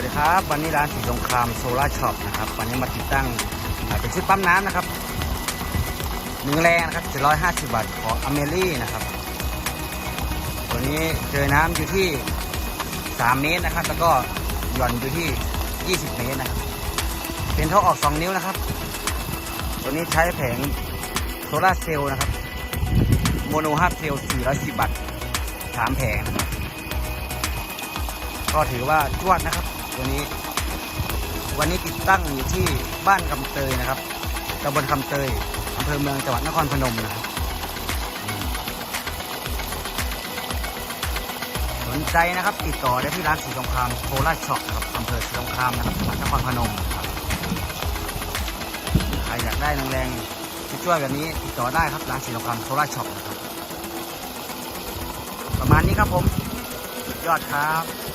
วัสดีครับ วันนี้ร้านสีสงครามโซล่าช็อปนะครับ วันนี้มาติดตั้งเป็นชุดปั๊มน้ำนะครับหนึ่งแรงนะครับ750 บาทของอเมรี่นะครับ ตัวนี้เจอน้ำอยู่ที่ 3 เมตรนะครับ แล้วก็หย่อนอยู่ที่ 20 เมตรนะครับ เป็นท่อออก 2 นิ้วนะครับ ตัวนี้ใช้แผงโซล่าเซลล์นะครับโมโนฮาร์เซลล์410บาท3แผงนะครับก็ถือว่าจวดนะครับ ตัวนี้ วันนี้ติดตั้งอยู่ที่บ้านคำเตยนะครับตำบลคำเตยอำเภอเมืองจังหวัดนครพนมนะครับสนใจนะครับ ติดต่อได้ที่ร้านสีสงครามโคราชช็อปนะครับอำเภอสีสงครามนะครับจังหวัดนครพนมนะครับใครอยากได้แรงๆช่วยแบบนี้ติดต่อได้ครับร้านสีสงครามโคราชช็อปนะครับประมาณนี้ครับผม ยอดครับ